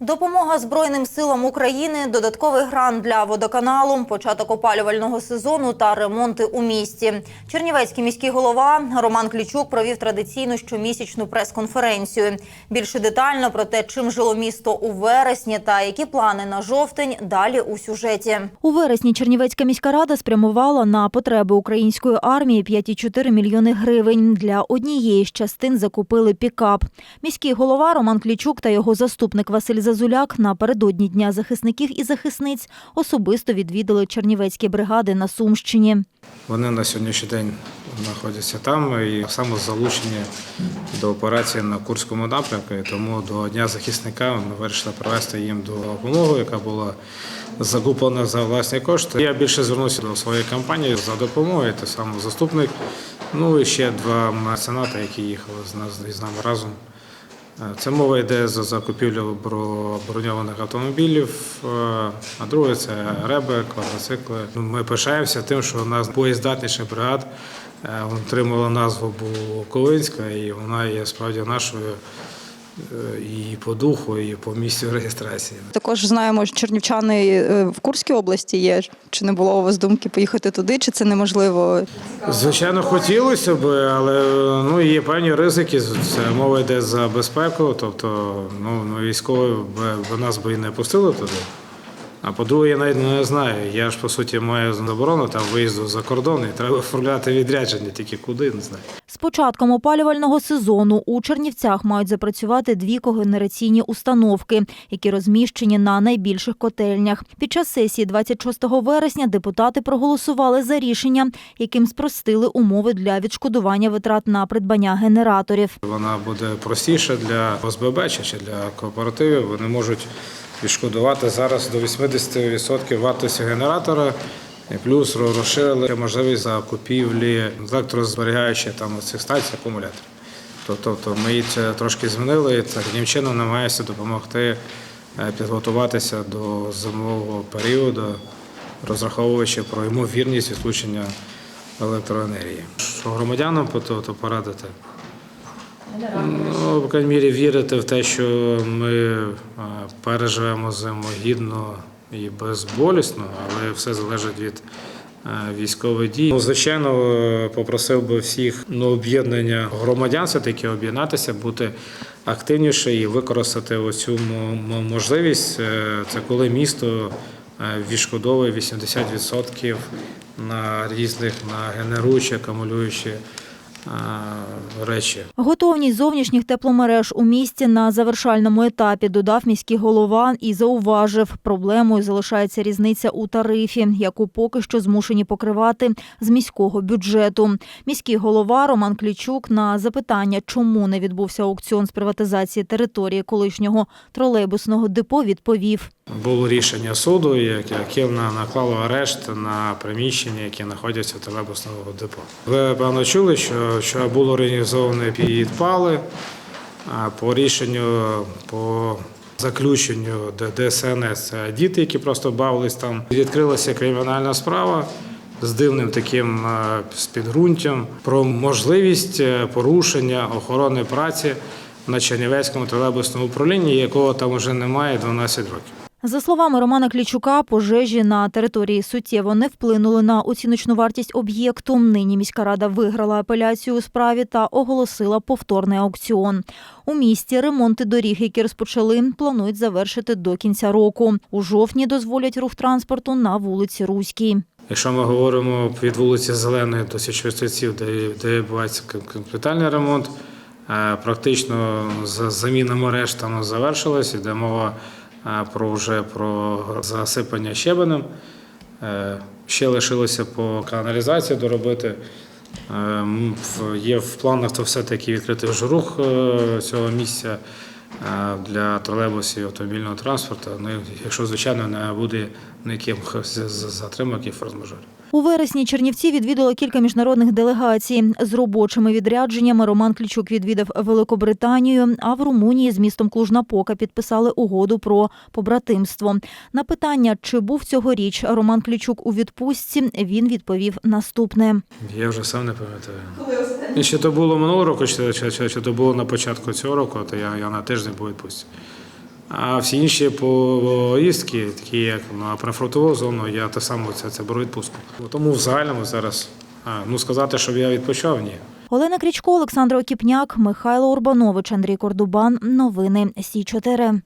Допомога Збройним силам України, додатковий грант для водоканалу, початок опалювального сезону та ремонти у місті. Чернівецький міський голова Роман Клічук провів традиційну щомісячну прес-конференцію. Більше детально про те, чим жило місто у вересні та які плани на жовтень, далі у сюжеті. У вересні Чернівецька міська рада спрямувала на потреби української армії 5,4 мільйони гривень. Для однієї з частин закупили пікап. Міський голова Роман Клічук та його заступник Василь Зазуляк напередодні Дня захисників і захисниць особисто відвідали чернівецькі бригади на Сумщині. Вони на сьогоднішній день знаходяться там і саме залучені до операції на Курському напрямку. Тому до Дня захисника ми вирішили привезти їм допомогу, яка була закуплена за власні кошти. Я більше звернувся до своєї компанії за допомогою. Те саме заступник. Ну і ще два мецената, які їхали з нас з нами разом. Це мова йде за закупівлю бро- броньованих автомобілів, е, а друге це реби, квадроцикли. Ну, Ми пишаємося тим, що у нас боєздатніша бригад е, отримала назву Буковинська, і вона є справді нашою е, і по духу, і по місцю реєстрації. Також знаємо, що чернівчани е, в Курській області є. Чи не було у вас думки поїхати туди, чи це неможливо? Звичайно, хотілося б, але ну є певні ризики. Це мова йде за безпеку. Тобто, ну ну, військові б нас би і не пустили туди. А по-друге, я навіть не знаю. Я ж по суті маю заборону там виїзду за кордон, і треба оформляти відрядження, тільки куди не знаю. З початком опалювального сезону у Чернівцях мають запрацювати дві когенераційні установки, які розміщені на найбільших котельнях. Під час сесії 26 вересня депутати проголосували за рішення, яким спростили умови для відшкодування витрат на придбання генераторів. Вона буде простіша для ОСББ чи для кооперативів. Вони можуть відшкодувати зараз до 80% вартості генератора. Плюс розширили можливість закупівлі електрозберігаючих там цих станцій акумуляторів. Тобто ми це трошки змінили і таким чином намагаємося допомогти е, підготуватися до зимового періоду, розраховуючи про ймовірність відключення електроенергії. Що громадянам порадити? Ну, по крайній мірі, вірити в те, що ми переживемо зиму гідно і безболісно, але все залежить від військових дій. Ну, звичайно, попросив би всіх ну, об'єднання громадян все-таки об'єднатися, бути активніше і використати оцю мо- мо- можливість. Е, Це коли місто е, відшкодовує 80% на різних на генеруючі, акумулюючі речі. Готовність зовнішніх тепломереж у місті на завершальному етапі додав міський голова і зауважив, проблемою залишається різниця у тарифі, яку поки що змушені покривати з міського бюджету. Міський голова Роман Клічук на запитання, чому не відбувся аукціон з приватизації території колишнього тролейбусного депо, відповів. Було рішення суду, яке наклало арешт на приміщення, які знаходяться в тролейбусного депо. Ви певно чули, що, що було організовані підпали по рішенню по заключенню ДСНС. Діти, які просто бавились там. Відкрилася кримінальна справа. З дивним таким спідґрунтям про можливість е, порушення охорони праці на Чернівецькому тролейбусному управлінні, якого там вже немає 12 років. За словами Романа Клічука, пожежі на території суттєво не вплинули на оціночну вартість об'єкту. Нині міська рада виграла апеляцію у справі та оголосила повторний аукціон. У місті ремонти доріг, які розпочали, планують завершити до кінця року. У жовтні дозволять рух транспорту на вулиці Руській. Якщо ми говоримо від вулиці Зеленої до Січовиців, де, де відбувається капітальний ремонт, е, практично за- заміна мереж там завершилась, іде мова про вже про засипання щебенем. Е, Ще лишилося по каналізації доробити. Е, Є в планах то все-таки відкрити вже рух е, цього місця для тролейбусів і автомобільного транспорту. Ну, якщо, звичайно, не буде ніяких затримок і форс-мажорів. У вересні Чернівці відвідало кілька міжнародних делегацій. З робочими відрядженнями Роман Клічук відвідав Великобританію, а в Румунії з містом Клужнапока підписали угоду про побратимство. На питання, чи був цьогоріч Роман Клічук у відпустці, він відповів наступне. Я вже сам не пам'ятаю. І Чи то було минулого року, чи, чи, чи, чи то було на початку цього року, то я, я на тиждень був відпустці. А всі інші поїздки, такі як на прифронтову зону, я те саме це, це беру відпустку. Тому в загальному зараз ну сказати, щоб я відпочив, ні. Олена Крічко, Олександр Окіпняк, Михайло Урбанович, Андрій Кордубан. Новини Сі 4